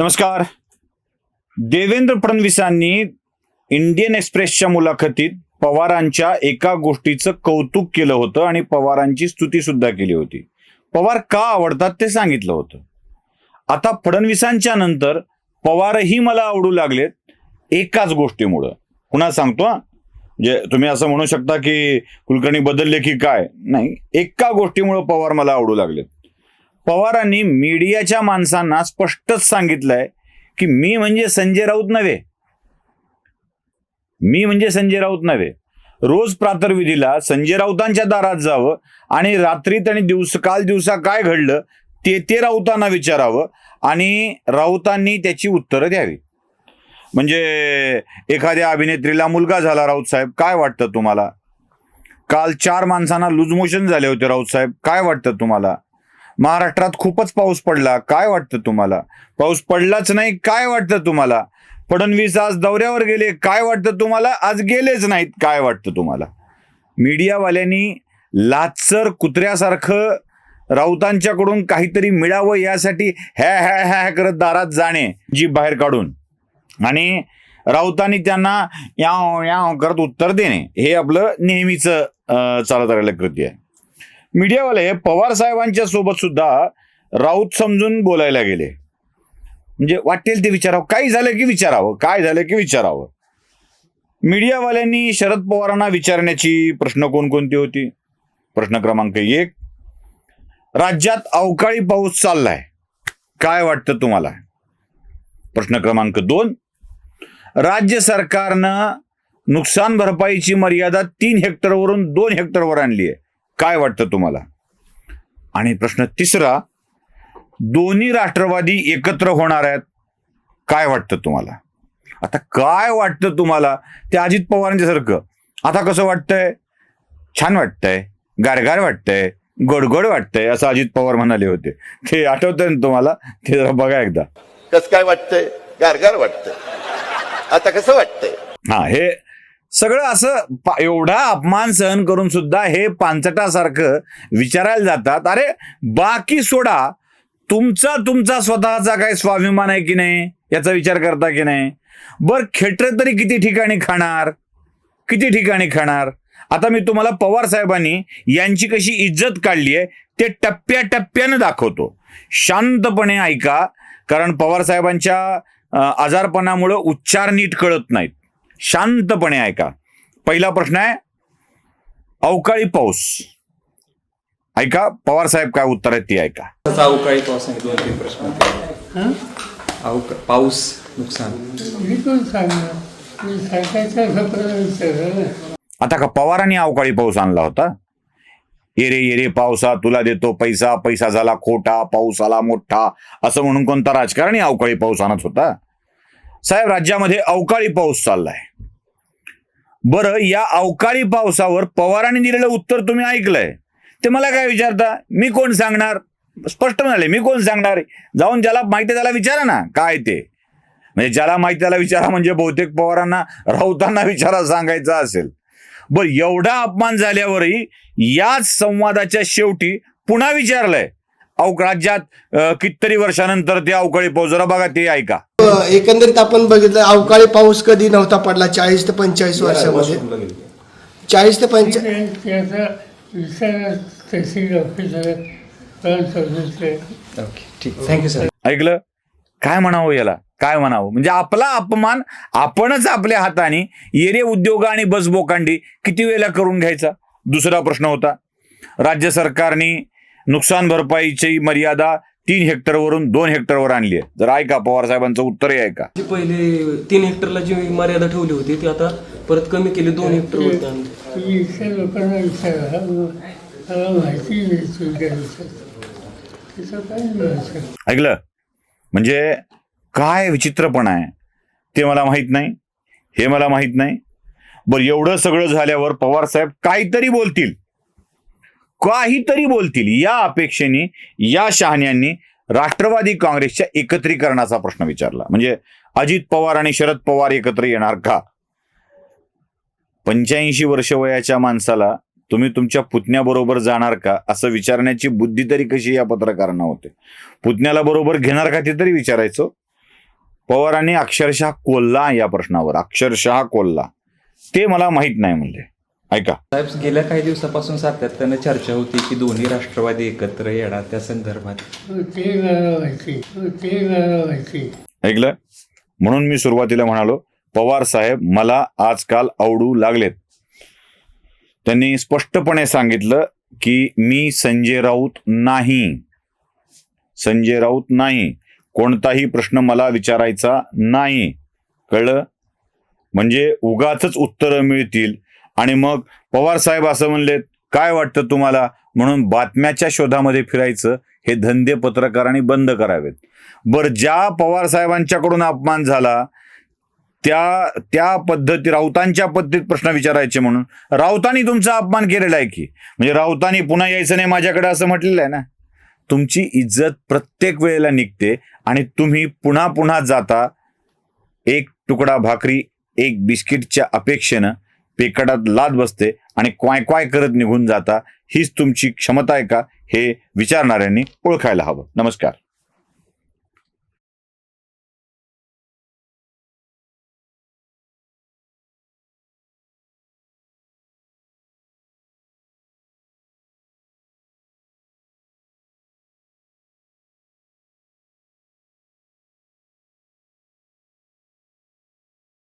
नमस्कार. देवेंद्र फडणवीसांनी इंडियन एक्सप्रेसच्या मुलाखतीत पवारांच्या एका गोष्टीचं कौतुक केलं होतं आणि पवारांची स्तुती सुद्धा केली होती. पवार का आवडतात ते सांगितलं होतं. आता फडणवीसांच्या नंतर पवारही मला आवडू लागलेत एकाच गोष्टीमुळं. पुन्हा सांगतो म्हणजे तुम्ही असं म्हणू शकता की कुलकर्णी बदलले की काय? नाही एका गोष्टीमुळं पवार मला आवडू लागलेत. पवारांनी मीडियाच्या माणसांना स्पष्टच सांगितलंय की मी म्हणजे संजय राऊत नव्हे. मी म्हणजे संजय राऊत नव्हे. रोज प्रातर्विधीला संजय राऊतांच्या दारात जावं आणि रात्रीत आणि दिवस काल दिवसा काय घडलं ते ते राऊतांना विचारावं आणि राऊतांनी त्याची उत्तरं द्यावी. म्हणजे एखाद्या अभिनेत्रीला मुलगा झाला राऊत साहेब काय वाटतं तुम्हाला? काल चार माणसांना लूज मोशन झाले होते राऊत साहेब काय वाटतं तुम्हाला? महाराष्ट्रात खूपच पाऊस पडला. काय वाटतं तुम्हाला? पाऊस पडलाच नाही काय वाटतं तुम्हाला? फडणवीस आज दौऱ्यावर गेले काय वाटतं तुम्हाला? आज गेलेच नाहीत काय वाटतं तुम्हाला? मीडियावाल्यांनी लाचर कुत्र्यासारखं राऊतांच्याकडून काहीतरी मिळावं यासाठी हॅ हॅ हॅ करत दारात जाणे जी बाहेर काढून. आणि राऊतांनी त्यांना याव याव करत उत्तर देणे हे आपलं नेहमीचं चालत राहिलं कृती आहे. मीडियावाले पवार साहेबांच्या सोबत सुद्धा राऊत समजून बोलायला गेले. म्हणजे वाटेल ते विचारावं. काही झालं की विचारावं? काय झालं की विचारावं? मीडियावाल्यांनी शरद पवारांना विचारण्याची प्रश्न कोणकोणती होती? प्रश्न क्रमांक एक. राज्यात अवकाळी पाऊस चाललाय. काय वाटतं तुम्हाला? प्रश्न क्रमांक दोन. राज्य सरकारनं नुकसान भरपाईची मर्यादा तीन हेक्टरवरून दोन हेक्टरवर आणली आहे. काय वाटतं तुम्हाला? आणि प्रश्न तिसरा दोन्ही राष्ट्रवादी एकत्र होणार आहेत काय वाटतं तुम्हाला? आता काय वाटतं तुम्हाला? ते अजित पवारांच्या सारखं आता कसं वाटतंय? छान वाटतंय गारगार वाटतंय गोडगोड वाटतंय असं अजित पवार म्हणाले होते. ते आठवतंय ना तुम्हाला? ते जरा बघा एकदा. कस काय वाटतंय? गारगार वाटतंय. आता कसं वाटतंय? हा हे सगळं असं एवढा अपमान सहन करून सुद्धा हे पानचटासारखं विचारायला जातात. अरे बाकी सोडा. तुमचा तुमचा स्वतःचा काय स्वाभिमान आहे की नाही? याचा विचार करता की नाही? बर खेटर तरी किती ठिकाणी खाणार? किती ठिकाणी खाणार? आता मी तुम्हाला पवार साहेबांनी यांची कशी इज्जत काढली आहे ते टप्प्याटप्प्यानं दाखवतो. शांतपणे ऐका कारण पवार साहेबांच्या आजारपणामुळं उच्चार नीट कळत नाहीत. शांतपणे ऐका. पहिला प्रश्न आहे अवकाळी पाऊस. ऐका पवार साहेब काय उत्तर आहे ती ऐका. अवकाळी पाऊस आहे दोन तीन प्रश्न. पाऊस नुकसान. मी सांगणार. मी आता का पवारांनी अवकाळी पाऊस आणला होता? येरे येरे पावसा तुला देतो पैसा पैसा झाला खोटा पाऊस आला मोठा. असं म्हणून कोणता राजकारणी अवकाळी पाऊस आणत होता? साहेब राज्यामध्ये अवकाळी पाऊस चाललाय. बरं या अवकाळी पावसावर पवारांनी दिलेलं उत्तर तुम्ही ऐकलंय. ते मला काय विचारता? मी कोण सांगणार? स्पष्ट म्हणाले मी कोण सांगणार? जाऊन ज्याला माहिती त्याला विचारा ना काय ते. म्हणजे ज्याला माहिती त्याला विचारा म्हणजे बहुतेक पवारांना राऊतांना विचारा सांगायचा असेल. बरं एवढा अपमान झाल्यावरही याच संवादाच्या शेवटी पुन्हा विचारलंय. अव राज्यात कितीतरी वर्षानंतर ते अवकाळी पाऊस जरा बघा ते ऐका. एकंदरीत आपण बघितलं अवकाळी पाऊस कधी नव्हता पडला चाळीस ते पंचेचाळीस वर्षामध्ये? चाळीस ते पंचे ठीक. थँक्यू सर ऐकलं? काय म्हणावं याला? काय म्हणावं? म्हणजे आपला अपमान आपणच आपल्या हाताने येरे उद्योग आणि बसबोकांडी किती वेळेला करून घ्यायचा? दुसरा प्रश्न होता. राज्य सरकारने नुकसान भरपाईची मर्यादा तीन हेक्टरवरून दोन हेक्टरवर आणली आहे. जर ऐका पवार साहेबांचं उत्तरही ऐका. जी पहिले तीन हेक्टरला जी मर्यादा ठेवली होती ती आता परत कमी केली दोन हेक्टर आणली. लोकांना विचारा मला माहिती नाही काय ऐकलं? म्हणजे काय विचित्रपणा आहे? ते मला माहीत नाही. हे मला माहीत नाही. बरं एवढं सगळं झाल्यावर पवार साहेब काहीतरी बोलतील. काहीतरी बोलतील या अपेक्षेने या शहाण्यांनी राष्ट्रवादी काँग्रेसच्या एकत्रीकरणाचा प्रश्न विचारला. म्हणजे अजित पवार आणि शरद पवार एकत्र येणार का? पंच्याऐंशी वर्ष वयाच्या माणसाला तुम्ही तुमच्या पुतण्याबरोबर जाणार का? असं विचारण्याची बुद्धी तरी कशी या पत्रकारांना होते? पुतण्याला बरोबर घेणार का ते तरी विचारायचं? पवारांनी अक्षरशः कोल्ला या प्रश्नावर अक्षरशः कोल्ला ते मला माहीत नाही म्हणले. ऐका. साहेब गेल्या काही दिवसापासून सातत्यानं चर्चा होती की दोन्ही राष्ट्रवादी एकत्र येणार त्या संदर्भात. ऐकलं? म्हणून मी सुरुवातीला म्हणालो पवार साहेब मला आजकाल आवडू लागलेत. त्यांनी स्पष्टपणे सांगितलं की मी संजय राऊत नाही. संजय राऊत नाही. कोणताही प्रश्न मला विचारायचा नाही. कळलं? म्हणजे उगाच उत्तरं मिळतील. आणि मग पवार साहेब असं म्हणलेत काय वाटतं तुम्हाला? म्हणून बातम्याच्या शोधामध्ये फिरायचं हे धंदे पत्रकारांनी बंद करावेत. बरं ज्या पवार साहेबांच्याकडून अपमान झाला त्या त्या पद्धती राऊतांच्या पद्धतीत प्रश्न विचारायचे म्हणून राऊतांनी तुमचा अपमान केलेला आहे की? म्हणजे राऊतांनी पुन्हा यायचं नाही माझ्याकडे असं म्हटलेलं आहे ना? तुमची इज्जत प्रत्येक वेळेला निघते आणि तुम्ही पुन्हा पुन्हा जाता एक तुकडा भाकरी एक बिस्किटच्या अपेक्षेनं पेकडात लाद बसते आणि क्वाय क्वाय करत निघून जाता हीच तुमची क्षमता आहे का? हे विचारणाऱ्यांनी ओळखायला हवं. नमस्कार.